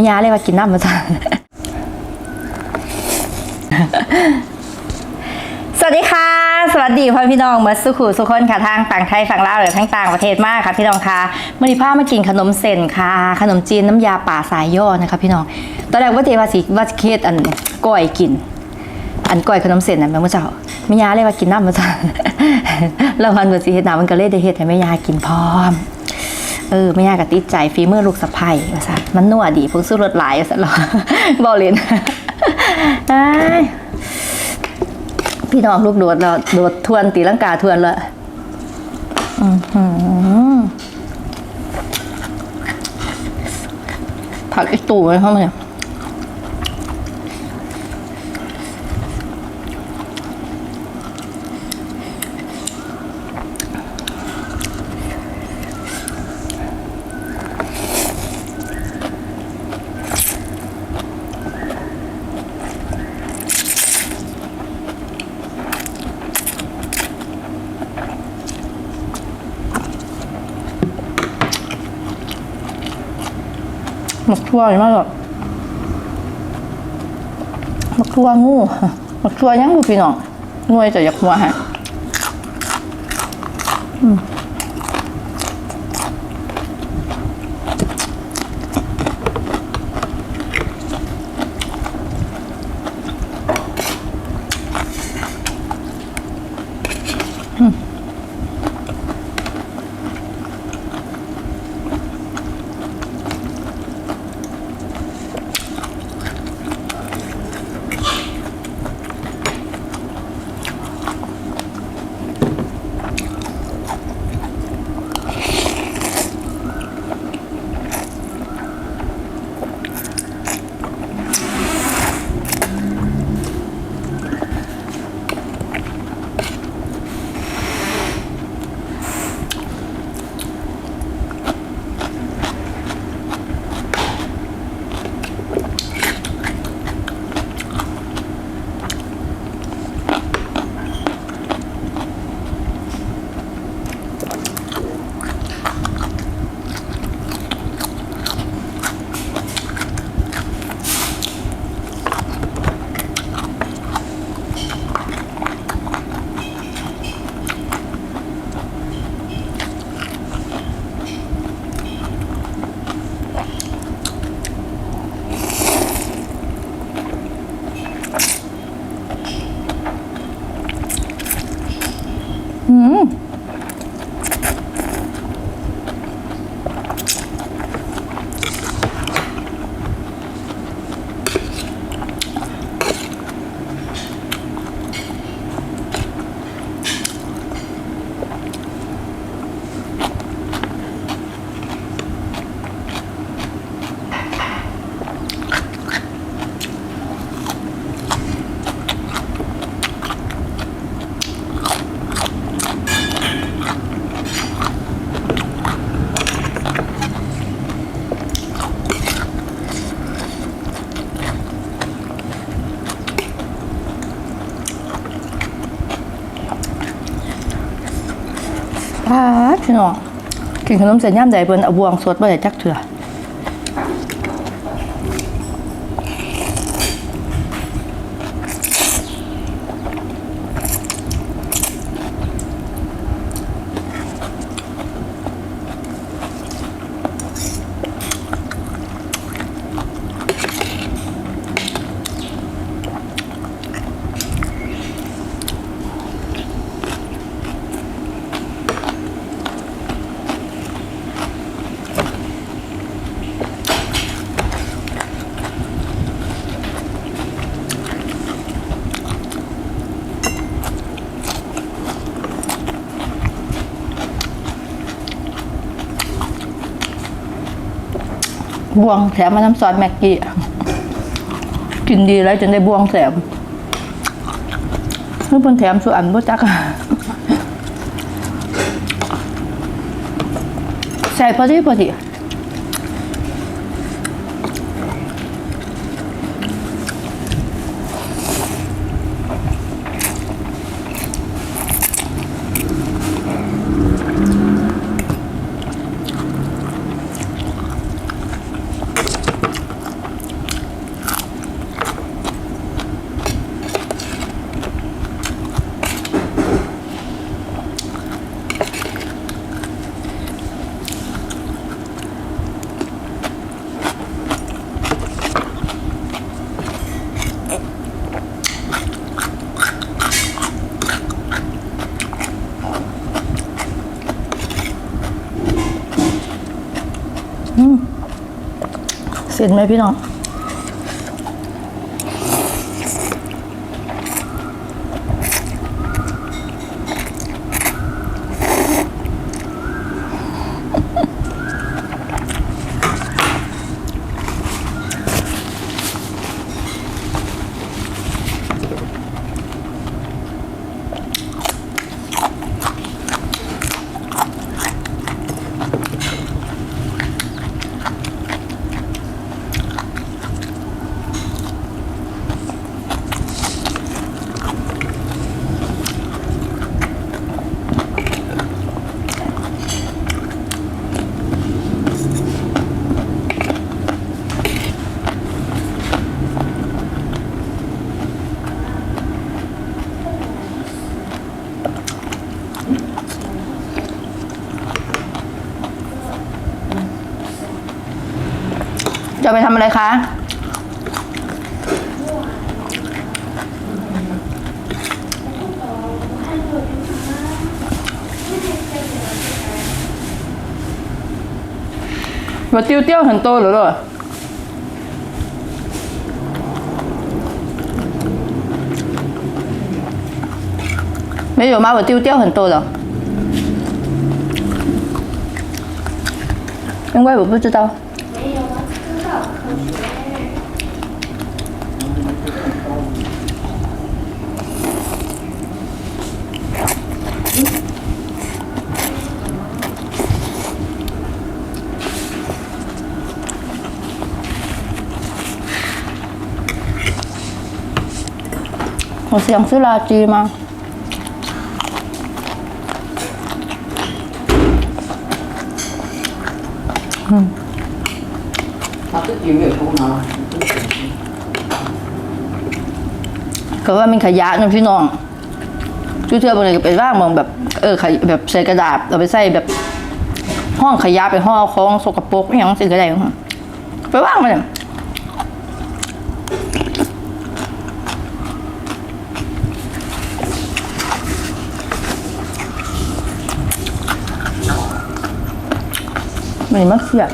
ไม่ยาเลยว่ากินน้ำมาจ้ะสวัสดีค่ะ สวัสดีพ่อพี่น้องมาสุขุสุคนค่ะทางต่างไทยฝั่งลาวหรือทั้งต่างประเทศมากค่ะพี่น้องค่ะมื่อนี้พามากินขนมเส้นค่ะ ขนมจีนน้ำยาป่าสายย่อนะคะพี่น้อง ตอนแรกว่าเทวาสิว่าสิเคสอันก้อยกิน อันก้อยขนมเส้นน่ะแม่มื่อเจ้าไม่ยาเลยว่ากินน้ำมาจ้ะแล้วมันเมื่อสิเฮ็ดน้ำมันก็เลยได้เฮ็ดให้แม่ยากินพร้อม เออไม่ยากกับติดใจฝีมือลูกสะใภ้ว่าซะมันนัวดีพงสู้รสหลายว่าซะหรอบ่เล่นพี่น้องลูกโดดแล้วโดดทวนตีลังกาทวนเลยอื้อหือผักอีกตู่ไว้เข้ามาเนี่ย หมกทั่วมากหรอกหมกทั่วงูหมกทั่วยังบุพี่น้องงวยจะอยากหัวฮะ พี่น้องกินขนมเส้นย่ามใดเพิ่นเอาบวงสดบ่ได้จักเถื่อ บวงแถมมาน้ำซอสแม็กกี้กินดีแล้วจนได้บวงแถมเมื่อเพิ่นแถมส่วนอันบ่จักใส่พอดีพอดี เห็นไหมพี่น้อง จะไปทำอะไรคะ ว่าtiêu tiêu很多了咯。没有吗？我丢掉很多了。因为我不知道。 หนูเสียงซื้ลาจีมาอืมก็ว่ามันขยะนะพี่น้องจุดเทือบางทีก็ไป็นว่างมองแบบ เออขยแบบใส่กระดาษเราไปใส่แบบ ห้องขยะไปห้องของสกปรกอย่างสิ่งใดไปว่างมัน ไม่มักเสีย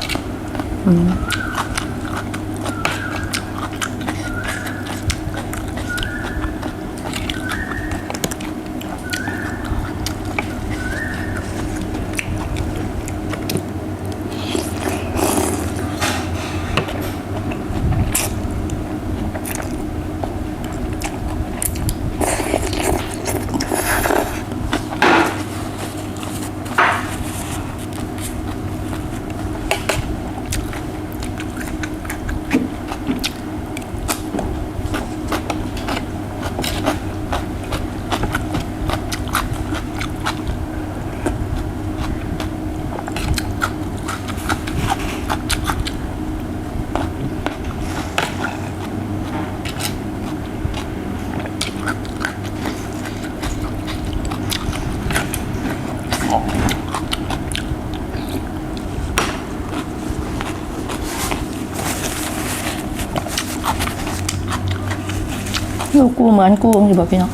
ลูกกูเหมือนกูอยู่แบ่พี่น้อง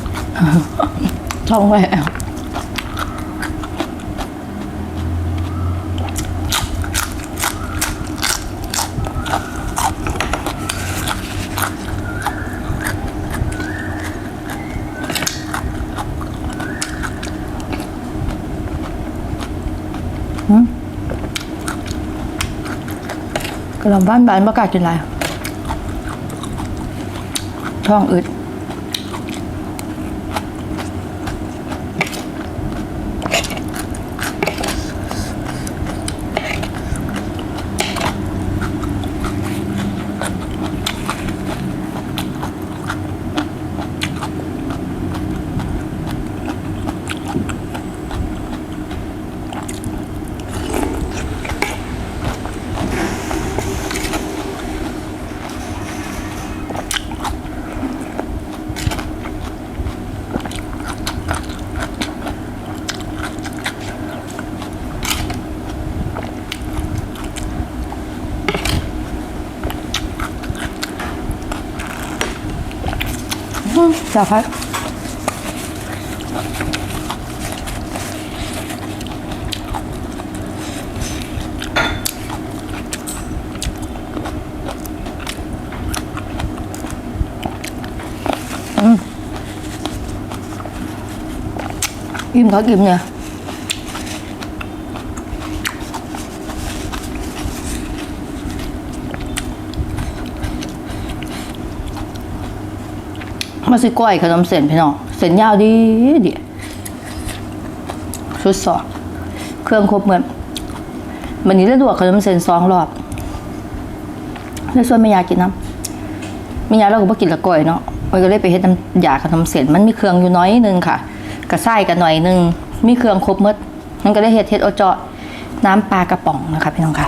ท่องไว้กระลำบ้านบ้านประกาศกินอะไรท้องอึด Dạ phải. Ừ. Kim thổi kim nha. มาอิ่มเนี่ยมาสิก้อยขนมเส้นพี่น้องเส้นยาวดีดีชุดสองเครื่องครบเหมือนวันนี้ได้ลวกขนมเส้นสองรอบแล้วส่วนไม่อยากกินน้ำไม่อยากเราก็บ่กินละก้อยเนาะมันก็เลยไปเฮ็ดน้ำยาขนมเส้นมันมีเครื่องอยู่น้อยนึงค่ะกระไส้กันหน่อยนึงมีเครื่องครบหมดมันก็เลยเฮ็ดเฮ็ดเอเจาะน้ำปลากระป๋องนะคะพี่น้องค่ะ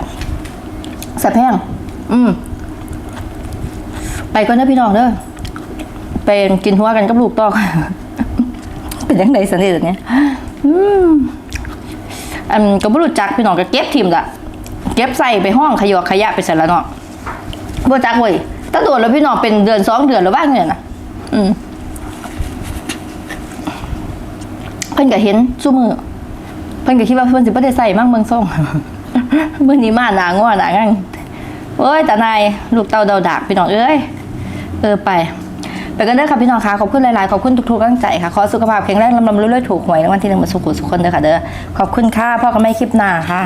แซ่บแห้งอืมไปก่อนนะพี่น้องเด้อ เป็นกินหัวกันกับลูกต่อเป็นยังไงสันนิษฐานเนี่ยอืมอันก็บ่รู้จักพี่น้องก็เก็บทิมละเก็บใส่ไปห้องขยะขยะไปเสร็จแล้วเนาะบ่จักเว้ยถ้าโดนแล้วพี่น้องเป็นเดือนสองเดือนแล้วบ้างเนี่ยนะอืมเพิ่นก็เห็นซุมือเพิ่นก็คิดว่าเพิ่นสิบ่ได้ใส่มั่งเมืองส่งมื้อนี้มาหนางอหนางังโอ้ยตานายลูกเต้าเดาดากพี่น้องเอ้ยเออไป ไปกันเด้อค่ะพี่น้องค่ะขอบคุณหลายๆ ขอบคุณทุกๆกำลังใจค่ะ ขอสุขภาพแข็งแรงลำลำเรื่อยๆถูกหวยรางวัลที่หนึ่งมาสุขุสุขคนเด้อค่ะเด้อขอบคุณค่ะพ่อกับแม่คลิปหน้าค่ะ